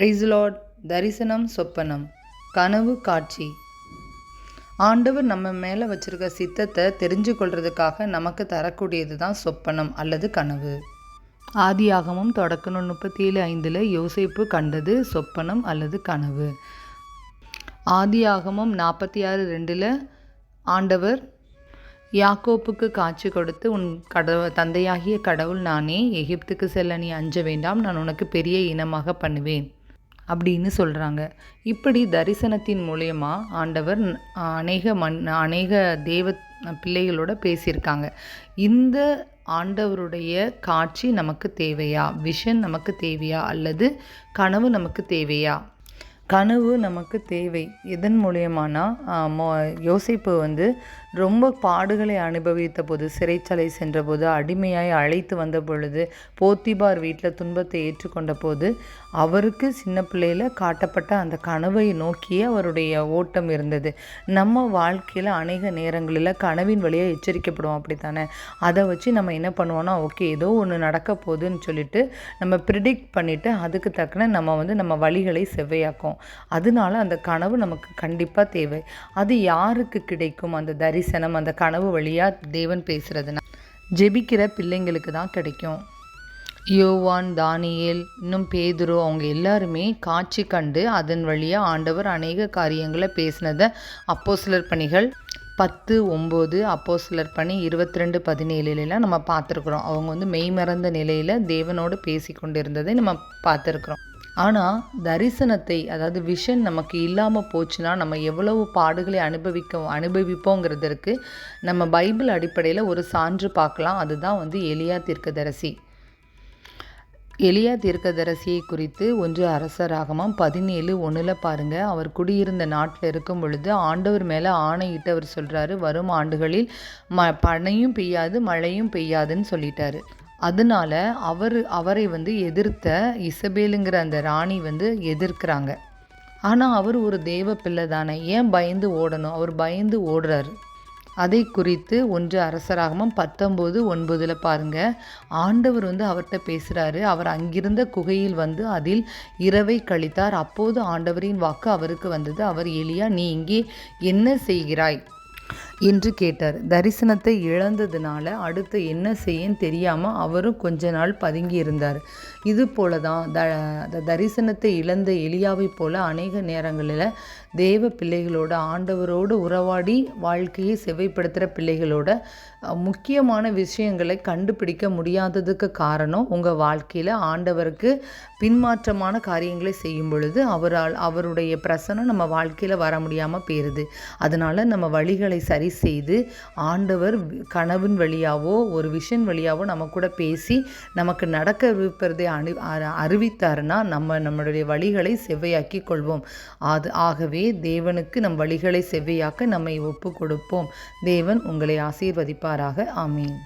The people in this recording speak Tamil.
பிரைஸ்லாட் தரிசனம் சொப்பனம். கனவு காட்சி. ஆண்டவர் நம்ம மேலே வச்சுருக்க சித்தத்தை தெரிஞ்சு கொள்றதுக்காக நமக்கு தரக்கூடியது தான் சொப்பனம் அல்லது கனவு. ஆதியாகமும் தொடக்கணும் முப்பத்தி ஏழு ஐந்தில் யோசிப்பு கண்டது சொப்பனம் அல்லது கனவு. ஆதியாகமும் நாற்பத்தி ஆறு ரெண்டில் ஆண்டவர் யாக்கோப்புக்கு காட்சி கொடுத்து உன் கடவு தந்தையாகிய கடவுள் நானே எகிப்துக்கு செல்ல நீ அஞ்ச வேண்டாம். நான் உனக்கு பெரிய இனமாக பண்ணுவேன். அப்படின்னு சொல்கிறாங்க இப்படி தரிசனத்தின் மூலயமா ஆண்டவர் அநேக மண் அநேக தேவ பிள்ளைகளோட பேசியிருக்காங்க. இந்த ஆண்டவருடைய காட்சி நமக்கு தேவையா? விஷன் நமக்கு தேவையா? அல்லது கனவு நமக்கு தேவையா? கனவு நமக்கு தேவை. எதன் மூலியமானா யோசிப்பு வந்து ரொம்ப பாடுகளை அனுபவித்த போது சிறைச்சாலை சென்றபோது அடிமையாய் அழைத்து வந்த பொழுது போத்திபார் வீட்டில் துன்பத்தை ஏற்றுக்கொண்ட போது அவருக்கு சின்ன பிள்ளையில் காட்டப்பட்ட அந்த கனவை நோக்கியே அவருடைய ஓட்டம் இருந்தது. நம்ம வாழ்க்கையில் அநேக நேரங்களில் கனவின் வழியாக எச்சரிக்கப்படுவோம் அப்படித்தானே? அதை வச்சு நம்ம என்ன பண்ணுவோம்னா ஓகே ஏதோ ஒன்று நடக்க போகுதுன்னு சொல்லிட்டு நம்ம ப்ரிடிக்ட் பண்ணிவிட்டு அதுக்கு தக்கன நம்ம வந்து நம்ம வழிகளை செவ்வையாக்கும். அதனால அந்த கனவு நமக்கு கண்டிப்பாக தேவை. அது யாருக்கு கிடைக்கும்? அந்த தரி தரிசனம் அந்த கனவு வழியாக தேவன் பேசுகிறதுனா ஜெபிக்கிற பிள்ளைங்களுக்கு தான் கிடைக்கும். யோவான் தானியேல் இன்னும் பேதுரு அவங்க எல்லாருமே காட்சி கண்டு அதன் வழியாக ஆண்டவர் அநேக காரியங்களை பேசினதை அப்போ சிலர் பணிகள் பத்து ஒம்பது அப்போ சிலர் பணி இருபத்தி ரெண்டு பதினேழுலாம் நம்ம பார்த்துருக்குறோம். அவங்க வந்து மெய்மறந்த நிலையில் தேவனோடு பேசி கொண்டு இருந்ததை நம்ம பார்த்துருக்குறோம். ஆனால் தரிசனத்தை அதாவது விஷன் நமக்கு இல்லாமல் போச்சுன்னா நம்ம எவ்வளவு பாடுகளை அனுபவிக்க அனுபவிப்போங்கிறதற்கு நம்ம பைபிள் அடிப்படையில் ஒரு சான்று பார்க்கலாம். அதுதான் வந்து எலியா தீர்க்கதரசி. எலியா தீர்க்கதரசியை குறித்து ஒன்று அரசராகமாம் பதினேழு ஒன்றில் பாருங்கள் அவர் குடியிருந்த நாட்டில் இருக்கும் பொழுது ஆண்டவர் மேலே ஆணையிட்டு அவர் சொல்கிறாரு வரும் ஆண்டுகளில் ம பனையும் பெய்யாது மழையும் பெய்யாதுன்னு சொல்லிட்டாரு. அதனால அவர் அவரை வந்து எதிர்த்த இசபேலுங்கிற அந்த ராணி வந்து எதிர்க்கிறாங்க. ஆனால் அவர் ஒரு தேவ பிள்ளை தானே. ஏன் பயந்து ஓடணும்? அவர் பயந்து ஓடுறாரு. அதை குறித்து ஒன்று அரசராகமும் பத்தொம்போது ஒன்பதில் பாருங்கள் ஆண்டவர் வந்து அவர்கிட்ட பேசுகிறாரு அவர் அங்கிருந்த குகையில் வந்து அதில் இரவை கழித்தார். அப்போது ஆண்டவரின் வாக்கு அவருக்கு வந்தது. அவர் எளியா நீ இங்கே என்ன செய்கிறாய்? என்று கேட்டார். தரிசனத்தை இழந்ததுனால அடுத்து என்ன செய்யன்னு தெரியாமல் அவரும் கொஞ்ச நாள் பதுங்கி இருந்தார். இது போல தான் த தரிசனத்தை இழந்த எலியாவை போல அநேக நேரங்களில் தேவ பிள்ளைகளோட ஆண்டவரோடு உறவாடி வாழ்க்கையை செவைப்படுத்துகிற பிள்ளைகளோட முக்கியமான விஷயங்களை கண்டுபிடிக்க முடியாததுக்கு காரணம் உங்கள் வாழ்க்கையில் ஆண்டவருக்கு பின்மாற்றமான காரியங்களை செய்யும் பொழுது அவரால் அவருடைய பிரசனம் நம்ம வாழ்க்கையில் வர முடியாமல் போயிடுது அதனால் நம்ம வழிகளை சரி செய்து ஆண்டவர் கனவின் வழியாவோ ஒரு விஷன் வழியாவோ நம்ம கூட பேசி நமக்கு நடக்க இருப்பதை அணி அறிவித்தாருன்னா நம்ம நம்மளுடைய வழிகளை செவ்வையாக்கி கொள்வோம். அது ஆகவே தேவனுக்கு நம் வழிகளை செவ்வையாக்க நம்மை ஒப்பு கொடுப்போம் தேவன் உங்களை ஆசீர்வதிப்பாராக. ஆமீன்.